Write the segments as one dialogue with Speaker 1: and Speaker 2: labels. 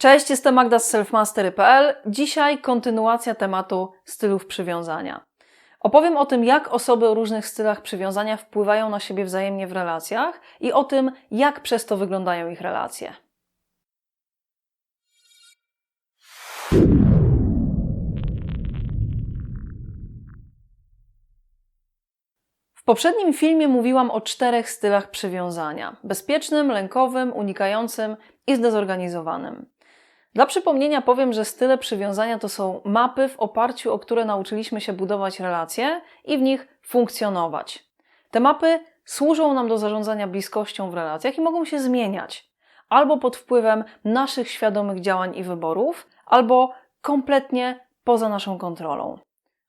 Speaker 1: Cześć, jestem Magda z selfmastery.pl. Dzisiaj kontynuacja tematu stylów przywiązania. Opowiem o tym, jak osoby o różnych stylach przywiązania wpływają na siebie wzajemnie w relacjach i o tym, jak przez to wyglądają ich relacje. W poprzednim filmie mówiłam o czterech stylach przywiązania: bezpiecznym, lękowym, unikającym i zdezorganizowanym. Dla przypomnienia powiem, że style przywiązania to są mapy, w oparciu o które nauczyliśmy się budować relacje i w nich funkcjonować. Te mapy służą nam do zarządzania bliskością w relacjach i mogą się zmieniać albo pod wpływem naszych świadomych działań i wyborów, albo kompletnie poza naszą kontrolą.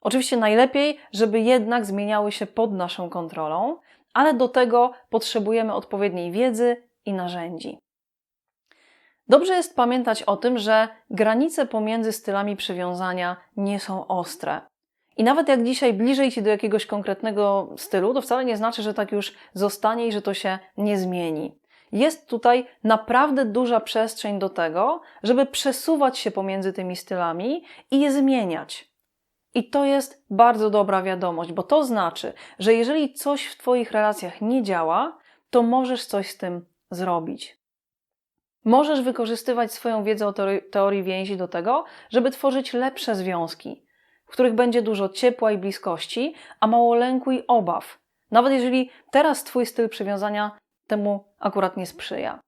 Speaker 1: Oczywiście najlepiej, żeby jednak zmieniały się pod naszą kontrolą, ale do tego potrzebujemy odpowiedniej wiedzy i narzędzi. Dobrze jest pamiętać o tym, że granice pomiędzy stylami przywiązania nie są ostre. I nawet jak dzisiaj bliżej ci do jakiegoś konkretnego stylu, to wcale nie znaczy, że tak już zostanie i że to się nie zmieni. Jest tutaj naprawdę duża przestrzeń do tego, żeby przesuwać się pomiędzy tymi stylami i je zmieniać. I to jest bardzo dobra wiadomość, bo to znaczy, że jeżeli coś w Twoich relacjach nie działa, to możesz coś z tym zrobić. Możesz wykorzystywać swoją wiedzę o teorii, więzi do tego, żeby tworzyć lepsze związki, w których będzie dużo ciepła i bliskości, a mało lęku i obaw. Nawet jeżeli teraz Twój styl przywiązania temu akurat nie sprzyja.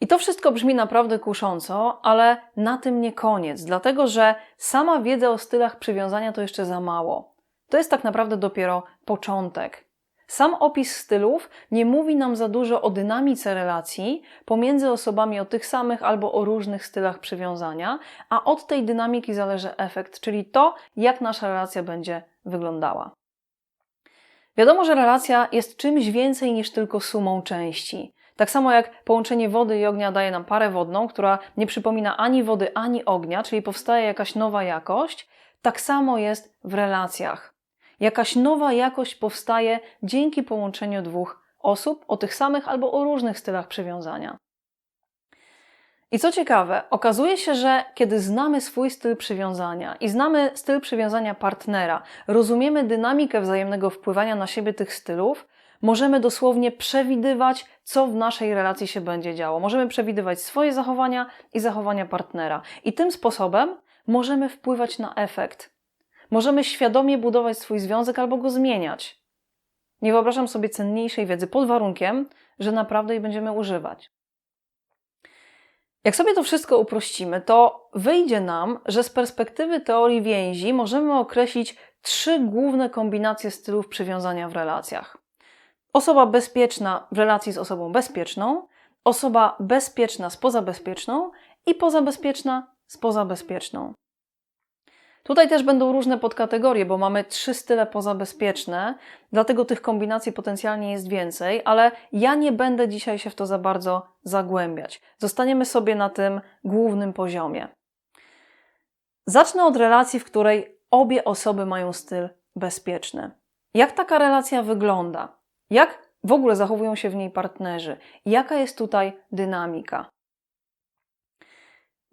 Speaker 1: I to wszystko brzmi naprawdę kusząco, ale na tym nie koniec, dlatego że sama wiedza o stylach przywiązania to jeszcze za mało. To jest tak naprawdę dopiero początek. Sam opis stylów nie mówi nam za dużo o dynamice relacji pomiędzy osobami o tych samych albo o różnych stylach przywiązania, a od tej dynamiki zależy efekt, czyli to, jak nasza relacja będzie wyglądała. Wiadomo, że relacja jest czymś więcej niż tylko sumą części. Tak samo jak połączenie wody i ognia daje nam parę wodną, która nie przypomina ani wody, ani ognia, czyli powstaje jakaś nowa jakość, tak samo jest w relacjach. Jakaś nowa jakość powstaje dzięki połączeniu dwóch osób o tych samych albo o różnych stylach przywiązania. I co ciekawe, okazuje się, że kiedy znamy swój styl przywiązania i znamy styl przywiązania partnera, rozumiemy dynamikę wzajemnego wpływania na siebie tych stylów, możemy dosłownie przewidywać, co w naszej relacji się będzie działo. Możemy przewidywać swoje zachowania i zachowania partnera. I tym sposobem możemy wpływać na efekt, Możemy świadomie budować swój związek albo go zmieniać. Nie wyobrażam sobie cenniejszej wiedzy pod warunkiem, że naprawdę jej będziemy używać. Jak sobie to wszystko uprościmy, to wyjdzie nam, że z perspektywy teorii więzi możemy określić trzy główne kombinacje stylów przywiązania w relacjach. Osoba bezpieczna w relacji z osobą bezpieczną, osoba bezpieczna z pozabezpieczną i pozabezpieczna z pozabezpieczną. Tutaj też będą różne podkategorie, bo mamy trzy style pozabezpieczne, dlatego tych kombinacji potencjalnie jest więcej, ale ja nie będę dzisiaj się w to za bardzo zagłębiać. Zostaniemy sobie na tym głównym poziomie. Zacznę od relacji, w której obie osoby mają styl bezpieczny. Jak taka relacja wygląda? Jak w ogóle zachowują się w niej partnerzy? Jaka jest tutaj dynamika?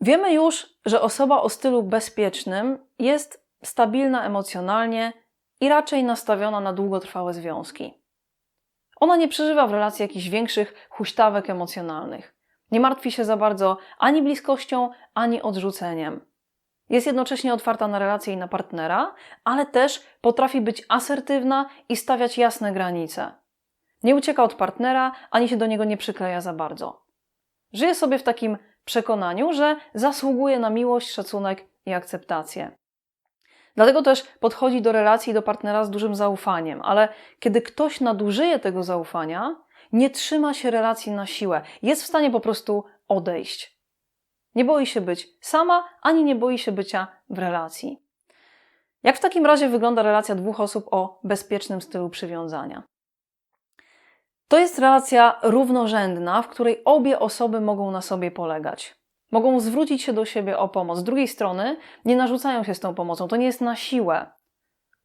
Speaker 1: Wiemy już, że osoba o stylu bezpiecznym jest stabilna emocjonalnie i raczej nastawiona na długotrwałe związki. Ona nie przeżywa w relacji jakichś większych huśtawek emocjonalnych. Nie martwi się za bardzo ani bliskością, ani odrzuceniem. Jest jednocześnie otwarta na relacje i na partnera, ale też potrafi być asertywna i stawiać jasne granice. Nie ucieka od partnera, ani się do niego nie przykleja za bardzo. Żyje sobie w takim przekonaniu, że zasługuje na miłość, szacunek i akceptację. Dlatego też podchodzi do relacji do partnera z dużym zaufaniem, ale kiedy ktoś nadużyje tego zaufania, nie trzyma się relacji na siłę, jest w stanie po prostu odejść. Nie boi się być sama, ani nie boi się bycia w relacji. Jak w takim razie wygląda relacja dwóch osób o bezpiecznym stylu przywiązania? To jest relacja równorzędna, w której obie osoby mogą na sobie polegać. Mogą zwrócić się do siebie o pomoc. Z drugiej strony nie narzucają się z tą pomocą. To nie jest na siłę.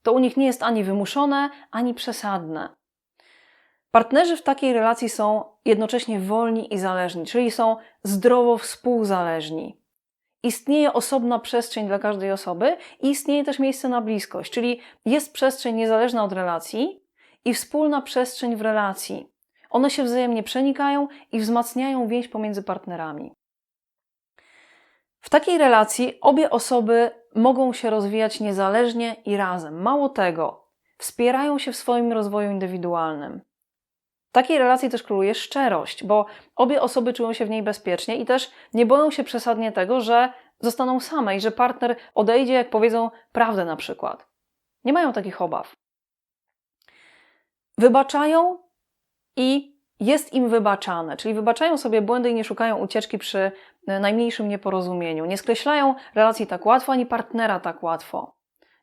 Speaker 1: To u nich nie jest ani wymuszone, ani przesadne. Partnerzy w takiej relacji są jednocześnie wolni i zależni, czyli są zdrowo współzależni. Istnieje osobna przestrzeń dla każdej osoby i istnieje też miejsce na bliskość, czyli jest przestrzeń niezależna od relacji i wspólna przestrzeń w relacji. One się wzajemnie przenikają i wzmacniają więź pomiędzy partnerami. W takiej relacji obie osoby mogą się rozwijać niezależnie i razem. Mało tego, wspierają się w swoim rozwoju indywidualnym. W takiej relacji też króluje szczerość, bo obie osoby czują się w niej bezpiecznie i też nie boją się przesadnie tego, że zostaną same i że partner odejdzie, jak powiedzą prawdę na przykład. Nie mają takich obaw. Wybaczają i jest im wybaczane, czyli wybaczają sobie błędy i nie szukają ucieczki przy najmniejszym nieporozumieniu. Nie skreślają relacji tak łatwo, ani partnera tak łatwo.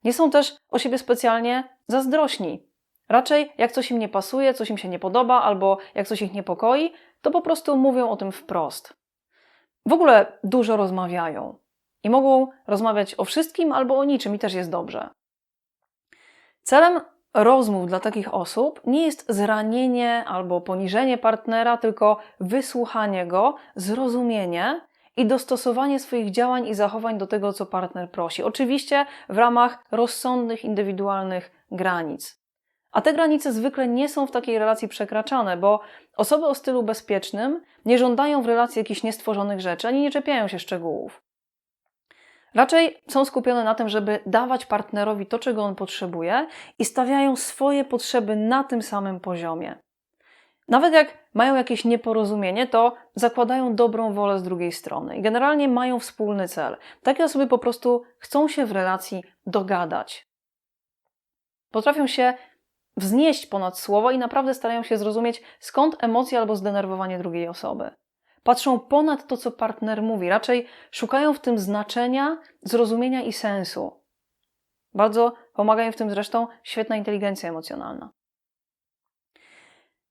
Speaker 1: Nie są też o siebie specjalnie zazdrośni. Raczej jak coś im nie pasuje, coś im się nie podoba, albo jak coś ich niepokoi, to po prostu mówią o tym wprost. W ogóle dużo rozmawiają i mogą rozmawiać o wszystkim albo o niczym i też jest dobrze. Celem rozmów dla takich osób nie jest zranienie albo poniżenie partnera, tylko wysłuchanie go, zrozumienie i dostosowanie swoich działań i zachowań do tego, co partner prosi. Oczywiście w ramach rozsądnych, indywidualnych granic. A te granice zwykle nie są w takiej relacji przekraczane, bo osoby o stylu bezpiecznym nie żądają w relacji jakichś niestworzonych rzeczy, ani nie czepiają się szczegółów. Raczej są skupione na tym, żeby dawać partnerowi to, czego on potrzebuje i stawiają swoje potrzeby na tym samym poziomie. Nawet jak mają jakieś nieporozumienie, to zakładają dobrą wolę z drugiej strony i generalnie mają wspólny cel. Takie osoby po prostu chcą się w relacji dogadać. Potrafią się wznieść ponad słowo i naprawdę starają się zrozumieć, skąd emocje albo zdenerwowanie drugiej osoby. Patrzą ponad to, co partner mówi, raczej szukają w tym znaczenia, zrozumienia i sensu. Bardzo pomaga im w tym zresztą świetna inteligencja emocjonalna.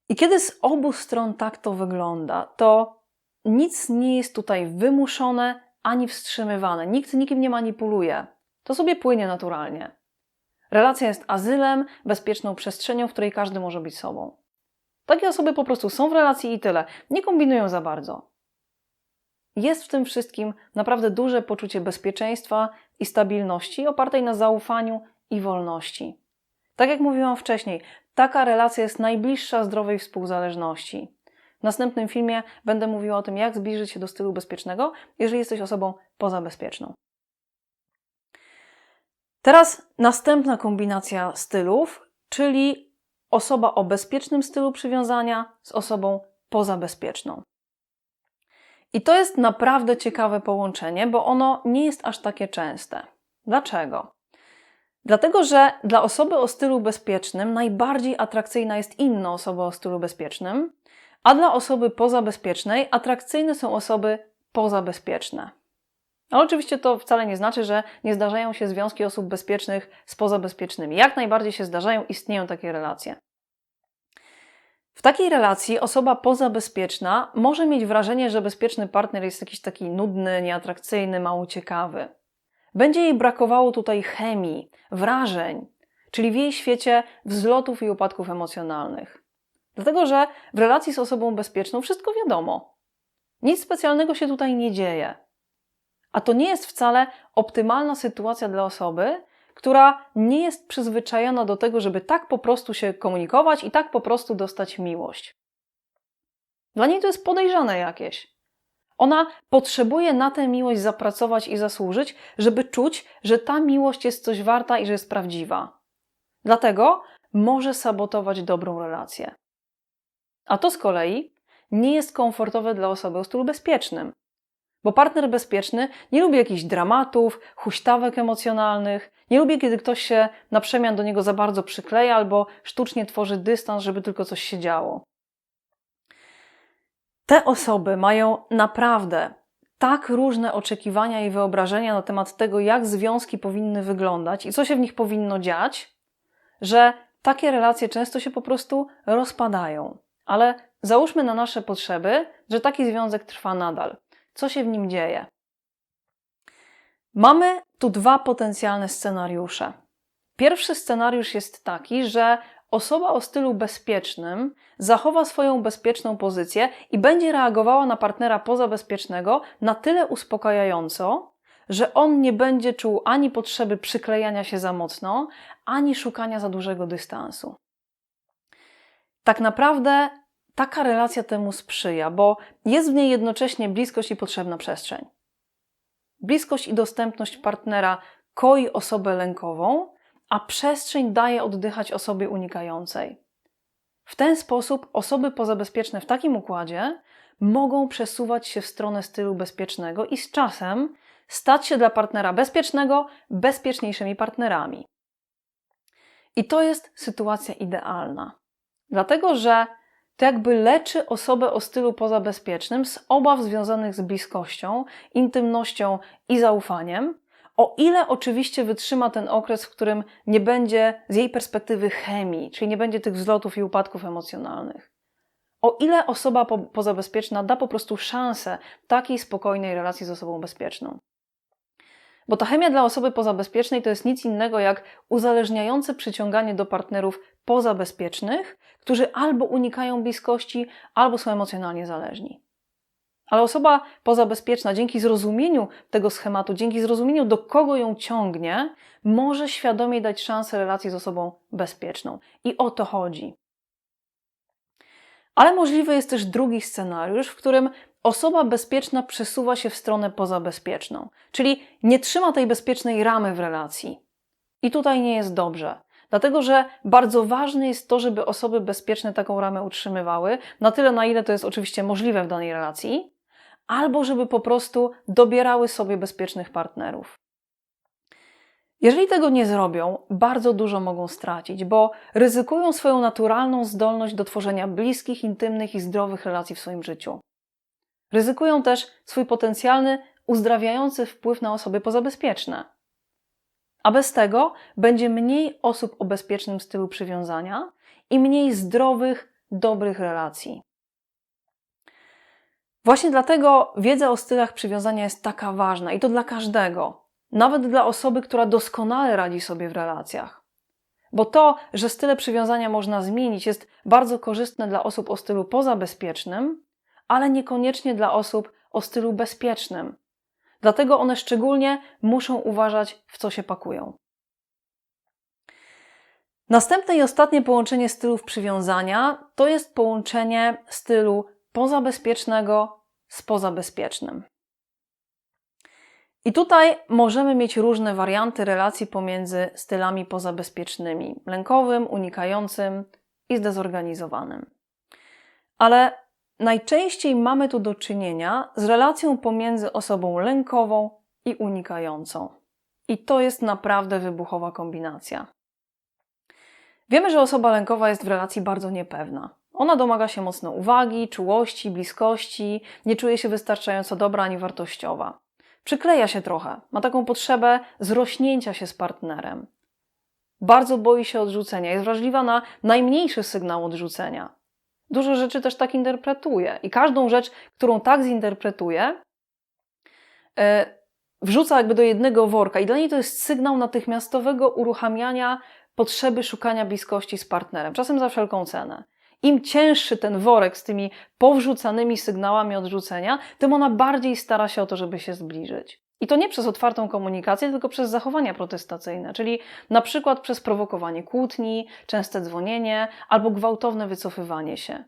Speaker 1: I kiedy z obu stron tak to wygląda, to nic nie jest tutaj wymuszone ani wstrzymywane. Nikt nikim nie manipuluje. To sobie płynie naturalnie. Relacja jest azylem, bezpieczną przestrzenią, w której każdy może być sobą. Takie osoby po prostu są w relacji i tyle. Nie kombinują za bardzo. Jest w tym wszystkim naprawdę duże poczucie bezpieczeństwa i stabilności opartej na zaufaniu i wolności. Tak jak mówiłam wcześniej, taka relacja jest najbliższa zdrowej współzależności. W następnym filmie będę mówiła o tym, jak zbliżyć się do stylu bezpiecznego, jeżeli jesteś osobą pozabezpieczną. Teraz następna kombinacja stylów, czyli osoba o bezpiecznym stylu przywiązania z osobą pozabezpieczną. I to jest naprawdę ciekawe połączenie, bo ono nie jest aż takie częste. Dlaczego? Dlatego, że dla osoby o stylu bezpiecznym najbardziej atrakcyjna jest inna osoba o stylu bezpiecznym, a dla osoby pozabezpiecznej atrakcyjne są osoby pozabezpieczne. Ale oczywiście to wcale nie znaczy, że nie zdarzają się związki osób bezpiecznych z pozabezpiecznymi. Jak najbardziej się zdarzają, istnieją takie relacje. W takiej relacji osoba pozabezpieczna może mieć wrażenie, że bezpieczny partner jest jakiś taki nudny, nieatrakcyjny, mało ciekawy. Będzie jej brakowało tutaj chemii, wrażeń, czyli w jej świecie wzlotów i upadków emocjonalnych. Dlatego, że w relacji z osobą bezpieczną wszystko wiadomo. Nic specjalnego się tutaj nie dzieje. A to nie jest wcale optymalna sytuacja dla osoby, która nie jest przyzwyczajona do tego, żeby tak po prostu się komunikować i tak po prostu dostać miłość. Dla niej to jest podejrzane jakieś. Ona potrzebuje na tę miłość zapracować i zasłużyć, żeby czuć, że ta miłość jest coś warta i że jest prawdziwa. Dlatego może sabotować dobrą relację. A to z kolei nie jest komfortowe dla osoby o stylu bezpiecznym. Bo partner bezpieczny nie lubi jakichś dramatów, huśtawek emocjonalnych, nie lubi, kiedy ktoś się na przemian do niego za bardzo przykleja albo sztucznie tworzy dystans, żeby tylko coś się działo. Te osoby mają naprawdę tak różne oczekiwania i wyobrażenia na temat tego, jak związki powinny wyglądać i co się w nich powinno dziać, że takie relacje często się po prostu rozpadają. Ale załóżmy na nasze potrzeby, że taki związek trwa nadal co się w nim dzieje. Mamy tu dwa potencjalne scenariusze. Pierwszy scenariusz jest taki, że osoba o stylu bezpiecznym zachowa swoją bezpieczną pozycję i będzie reagowała na partnera pozabezpiecznego na tyle uspokajająco, że on nie będzie czuł ani potrzeby przyklejania się za mocno, ani szukania za dużego dystansu. Tak naprawdę taka relacja temu sprzyja, bo jest w niej jednocześnie bliskość i potrzebna przestrzeń. Bliskość i dostępność partnera koi osobę lękową, a przestrzeń daje oddychać osobie unikającej. W ten sposób osoby pozabezpieczne w takim układzie mogą przesuwać się w stronę stylu bezpiecznego i z czasem stać się dla partnera bezpiecznego bezpieczniejszymi partnerami. I to jest sytuacja idealna, dlatego że to jakby leczy osobę o stylu pozabezpiecznym z obaw związanych z bliskością, intymnością i zaufaniem, o ile oczywiście wytrzyma ten okres, w którym nie będzie z jej perspektywy chemii, czyli nie będzie tych wzlotów i upadków emocjonalnych. O ile osoba po pozabezpieczna da po prostu szansę takiej spokojnej relacji z osobą bezpieczną. Bo ta chemia dla osoby pozabezpiecznej to jest nic innego jak uzależniające przyciąganie do partnerów pozabezpiecznych, którzy albo unikają bliskości, albo są emocjonalnie zależni. Ale osoba pozabezpieczna, dzięki zrozumieniu tego schematu, dzięki zrozumieniu, do kogo ją ciągnie, może świadomie dać szansę relacji z osobą bezpieczną. I o to chodzi. Ale możliwy jest też drugi scenariusz, w którym osoba bezpieczna przesuwa się w stronę pozabezpieczną, czyli nie trzyma tej bezpiecznej ramy w relacji. I tutaj nie jest dobrze. Dlatego, że bardzo ważne jest to, żeby osoby bezpieczne taką ramę utrzymywały, na tyle, na ile to jest oczywiście możliwe w danej relacji, albo żeby po prostu dobierały sobie bezpiecznych partnerów. Jeżeli tego nie zrobią, bardzo dużo mogą stracić, bo ryzykują swoją naturalną zdolność do tworzenia bliskich, intymnych i zdrowych relacji w swoim życiu. Ryzykują też swój potencjalny, uzdrawiający wpływ na osoby pozabezpieczne. A bez tego będzie mniej osób o bezpiecznym stylu przywiązania i mniej zdrowych, dobrych relacji. Właśnie dlatego wiedza o stylach przywiązania jest taka ważna i to dla każdego, nawet dla osoby, która doskonale radzi sobie w relacjach. Bo to, że style przywiązania można zmienić, jest bardzo korzystne dla osób o stylu pozabezpiecznym, ale niekoniecznie dla osób o stylu bezpiecznym. Dlatego one szczególnie muszą uważać, w co się pakują. Następne i ostatnie połączenie stylów przywiązania to jest połączenie stylu pozabezpiecznego z pozabezpiecznym. I tutaj możemy mieć różne warianty relacji pomiędzy stylami pozabezpiecznymi: lękowym, unikającym i zdezorganizowanym. Ale najczęściej mamy tu do czynienia z relacją pomiędzy osobą lękową i unikającą. I to jest naprawdę wybuchowa kombinacja. Wiemy, że osoba lękowa jest w relacji bardzo niepewna. Ona domaga się mocno uwagi, czułości, bliskości, nie czuje się wystarczająco dobra ani wartościowa. Przykleja się trochę, ma taką potrzebę zrośnięcia się z partnerem. Bardzo boi się odrzucenia, jest wrażliwa na najmniejszy sygnał odrzucenia. Dużo rzeczy też tak interpretuje i każdą rzecz, którą tak zinterpretuje, wrzuca jakby do jednego worka i dla niej to jest sygnał natychmiastowego uruchamiania potrzeby szukania bliskości z partnerem, czasem za wszelką cenę. Im cięższy ten worek z tymi powrzucanymi sygnałami odrzucenia, tym ona bardziej stara się o to, żeby się zbliżyć. I to nie przez otwartą komunikację, tylko przez zachowania protestacyjne, czyli na przykład przez prowokowanie kłótni, częste dzwonienie albo gwałtowne wycofywanie się.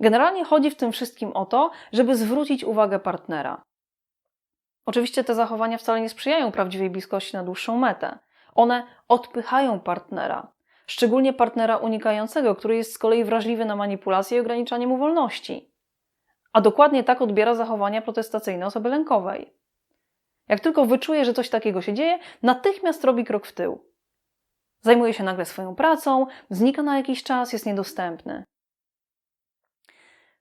Speaker 1: Generalnie chodzi w tym wszystkim o to, żeby zwrócić uwagę partnera. Oczywiście te zachowania wcale nie sprzyjają prawdziwej bliskości na dłuższą metę. One odpychają partnera, szczególnie partnera unikającego, który jest z kolei wrażliwy na manipulację i ograniczanie mu wolności. A dokładnie tak odbiera zachowania protestacyjne osoby lękowej. Jak tylko wyczuje, że coś takiego się dzieje, natychmiast robi krok w tył. Zajmuje się nagle swoją pracą, znika na jakiś czas, jest niedostępny.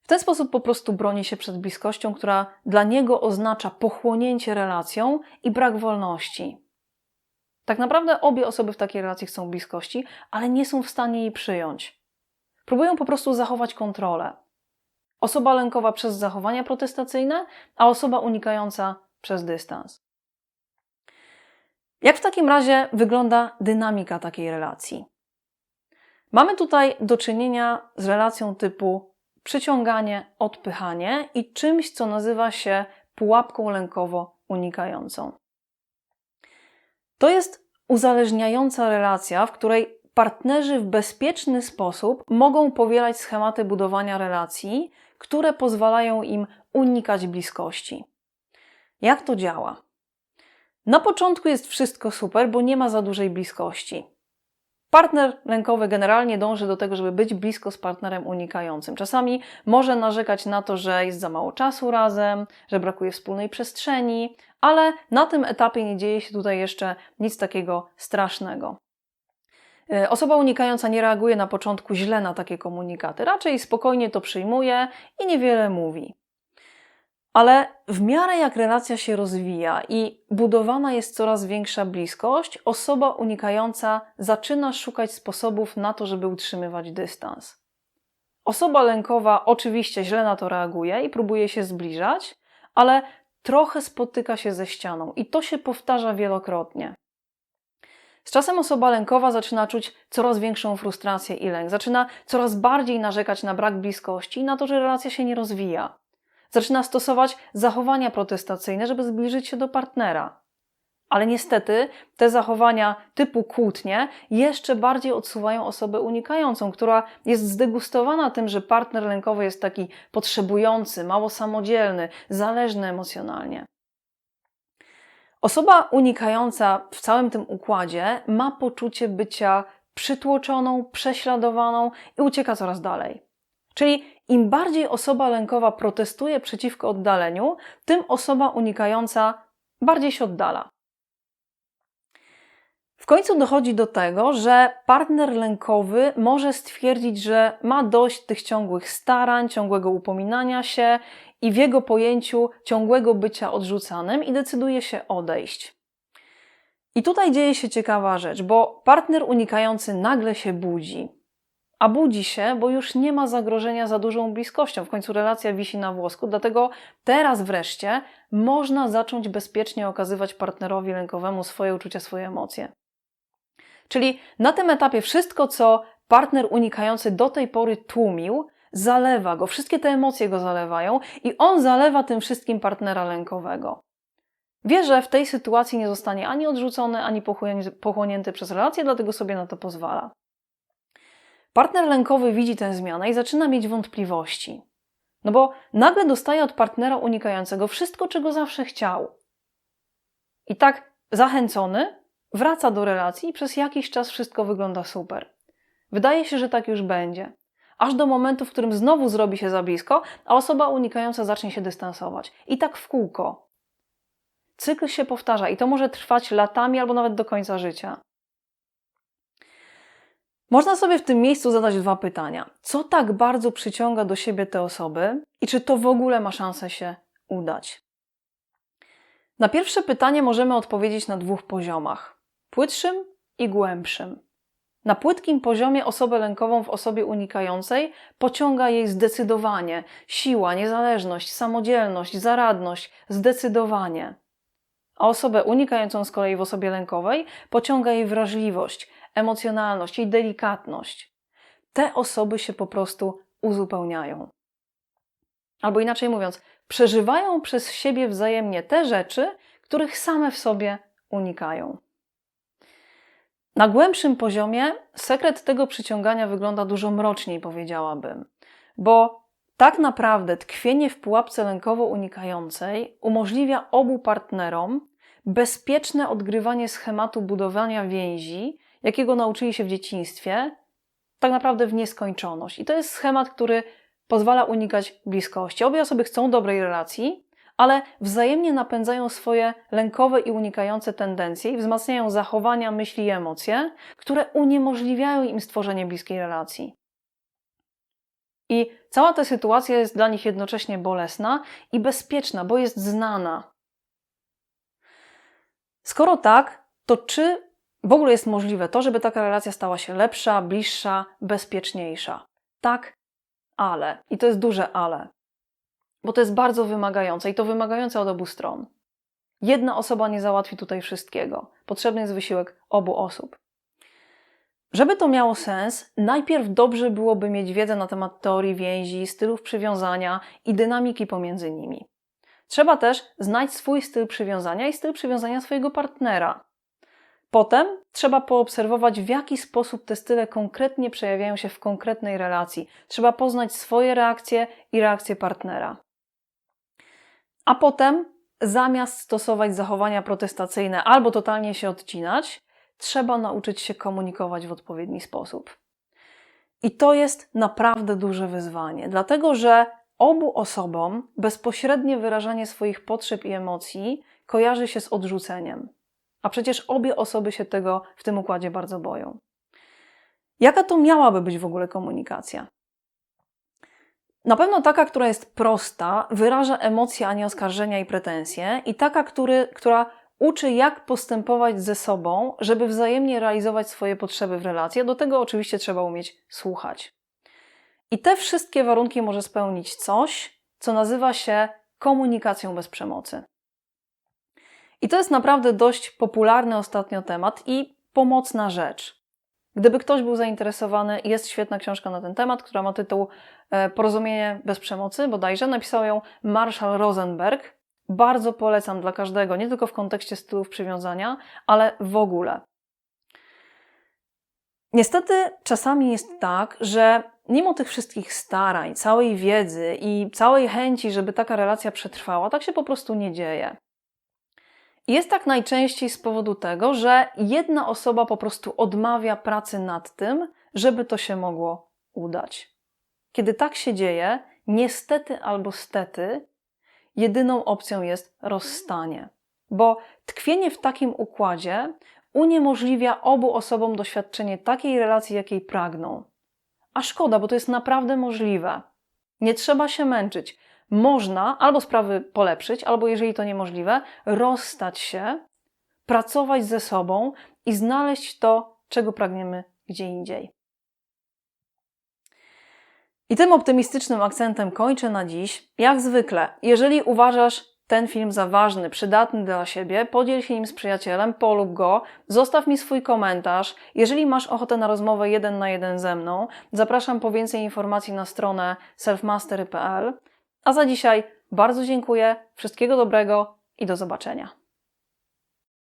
Speaker 1: W ten sposób po prostu broni się przed bliskością, która dla niego oznacza pochłonięcie relacją i brak wolności. Tak naprawdę obie osoby w takiej relacji chcą bliskości, ale nie są w stanie jej przyjąć. Próbują po prostu zachować kontrolę. Osoba lękowa przez zachowania protestacyjne, a osoba unikająca przez dystans. Jak w takim razie wygląda dynamika takiej relacji? Mamy tutaj do czynienia z relacją typu przyciąganie, odpychanie i czymś, co nazywa się pułapką lękowo-unikającą. To jest uzależniająca relacja, w której partnerzy w bezpieczny sposób mogą powielać schematy budowania relacji, które pozwalają im unikać bliskości. Jak to działa? Na początku jest wszystko super, bo nie ma za dużej bliskości. Partner lękowy generalnie dąży do tego, żeby być blisko z partnerem unikającym. Czasami może narzekać na to, że jest za mało czasu razem, że brakuje wspólnej przestrzeni, ale na tym etapie nie dzieje się tutaj jeszcze nic takiego strasznego. E, osoba unikająca nie reaguje na początku źle na takie komunikaty, raczej spokojnie to przyjmuje i niewiele mówi. Ale w miarę jak relacja się rozwija i budowana jest coraz większa bliskość, osoba unikająca zaczyna szukać sposobów na to, żeby utrzymywać dystans. Osoba lękowa oczywiście źle na to reaguje i próbuje się zbliżać, ale trochę spotyka się ze ścianą i to się powtarza wielokrotnie. Z czasem osoba lękowa zaczyna czuć coraz większą frustrację i lęk, zaczyna coraz bardziej narzekać na brak bliskości i na to, że relacja się nie rozwija. Zaczyna stosować zachowania protestacyjne, żeby zbliżyć się do partnera. Ale niestety te zachowania typu kłótnie jeszcze bardziej odsuwają osobę unikającą, która jest zdegustowana tym, że partner lękowy jest taki potrzebujący, mało samodzielny, zależny emocjonalnie. Osoba unikająca w całym tym układzie ma poczucie bycia przytłoczoną, prześladowaną i ucieka coraz dalej. Czyli im bardziej osoba lękowa protestuje przeciwko oddaleniu, tym osoba unikająca bardziej się oddala. W końcu dochodzi do tego, że partner lękowy może stwierdzić, że ma dość tych ciągłych starań, ciągłego upominania się i w jego pojęciu ciągłego bycia odrzucanym i decyduje się odejść. I tutaj dzieje się ciekawa rzecz, bo partner unikający nagle się budzi. A budzi się, bo już nie ma zagrożenia za dużą bliskością. W końcu relacja wisi na włosku, dlatego teraz wreszcie można zacząć bezpiecznie okazywać partnerowi lękowemu swoje uczucia, swoje emocje. Czyli na tym etapie wszystko, co partner unikający do tej pory tłumił, zalewa go, wszystkie te emocje go zalewają i on zalewa tym wszystkim partnera lękowego. Wie, że w tej sytuacji nie zostanie ani odrzucony, ani pochłonięty przez relację, dlatego sobie na to pozwala. Partner lękowy widzi tę zmianę i zaczyna mieć wątpliwości. No bo nagle dostaje od partnera unikającego wszystko, czego zawsze chciał. I tak zachęcony wraca do relacji i przez jakiś czas wszystko wygląda super. Wydaje się, że tak już będzie aż do momentu, w którym znowu zrobi się za blisko, a osoba unikająca zacznie się dystansować. I tak w kółko. Cykl się powtarza i to może trwać latami albo nawet do końca życia. Można sobie w tym miejscu zadać dwa pytania. Co tak bardzo przyciąga do siebie te osoby i czy to w ogóle ma szansę się udać? Na pierwsze pytanie możemy odpowiedzieć na dwóch poziomach: płytszym i głębszym. Na płytkim poziomie osobę lękową w osobie unikającej pociąga jej zdecydowanie, siła, niezależność, samodzielność, zaradność, zdecydowanie. A osobę unikającą z kolei w osobie lękowej pociąga jej wrażliwość, emocjonalność i delikatność. Te osoby się po prostu uzupełniają. Albo inaczej mówiąc, przeżywają przez siebie wzajemnie te rzeczy, których same w sobie unikają. Na głębszym poziomie sekret tego przyciągania wygląda dużo mroczniej, powiedziałabym, bo tak naprawdę tkwienie w pułapce lękowo unikającej umożliwia obu partnerom bezpieczne odgrywanie schematu budowania więzi, jakiego nauczyli się w dzieciństwie, tak naprawdę w nieskończoność. I to jest schemat, który pozwala unikać bliskości. Obie osoby chcą dobrej relacji, ale wzajemnie napędzają swoje lękowe i unikające tendencje i wzmacniają zachowania, myśli i emocje, które uniemożliwiają im stworzenie bliskiej relacji. I cała ta sytuacja jest dla nich jednocześnie bolesna i bezpieczna, bo jest znana. Skoro tak, to czy w ogóle jest możliwe to, żeby taka relacja stała się lepsza, bliższa, bezpieczniejsza? Tak, ale. I to jest duże ale bo to jest bardzo wymagające i to wymagające od obu stron. Jedna osoba nie załatwi tutaj wszystkiego. Potrzebny jest wysiłek obu osób. Żeby to miało sens, najpierw dobrze byłoby mieć wiedzę na temat teorii więzi, stylów przywiązania i dynamiki pomiędzy nimi. Trzeba też znać swój styl przywiązania i styl przywiązania swojego partnera. Potem trzeba poobserwować, w jaki sposób te style konkretnie przejawiają się w konkretnej relacji. Trzeba poznać swoje reakcje i reakcje partnera. A potem, zamiast stosować zachowania protestacyjne albo totalnie się odcinać, trzeba nauczyć się komunikować w odpowiedni sposób. I to jest naprawdę duże wyzwanie, dlatego że obu osobom bezpośrednie wyrażanie swoich potrzeb i emocji kojarzy się z odrzuceniem. A przecież obie osoby się tego w tym układzie bardzo boją. Jaka to miałaby być w ogóle komunikacja? Na pewno taka, która jest prosta, wyraża emocje, a nie oskarżenia i pretensje, i taka, który, która uczy, jak postępować ze sobą, żeby wzajemnie realizować swoje potrzeby w relacji. Do tego oczywiście trzeba umieć słuchać. I te wszystkie warunki może spełnić coś, co nazywa się komunikacją bez przemocy. I to jest naprawdę dość popularny ostatnio temat i pomocna rzecz. Gdyby ktoś był zainteresowany, jest świetna książka na ten temat, która ma tytuł e, Porozumienie bez przemocy, bodajże. Napisał ją Marshall Rosenberg. Bardzo polecam dla każdego, nie tylko w kontekście stylów przywiązania, ale w ogóle. Niestety czasami jest tak, że mimo tych wszystkich starań, całej wiedzy i całej chęci, żeby taka relacja przetrwała, tak się po prostu nie dzieje. Jest tak najczęściej z powodu tego, że jedna osoba po prostu odmawia pracy nad tym, żeby to się mogło udać. Kiedy tak się dzieje, niestety albo stety, jedyną opcją jest rozstanie. Bo tkwienie w takim układzie uniemożliwia obu osobom doświadczenie takiej relacji, jakiej pragną. A szkoda, bo to jest naprawdę możliwe. Nie trzeba się męczyć można albo sprawy polepszyć, albo jeżeli to niemożliwe, rozstać się, pracować ze sobą i znaleźć to, czego pragniemy gdzie indziej. I tym optymistycznym akcentem kończę na dziś. Jak zwykle, jeżeli uważasz ten film za ważny, przydatny dla siebie, podziel się nim z przyjacielem, polub go, zostaw mi swój komentarz. Jeżeli masz ochotę na rozmowę jeden na jeden ze mną, zapraszam po więcej informacji na stronę selfmastery.pl. A za dzisiaj bardzo dziękuję, wszystkiego dobrego i do zobaczenia.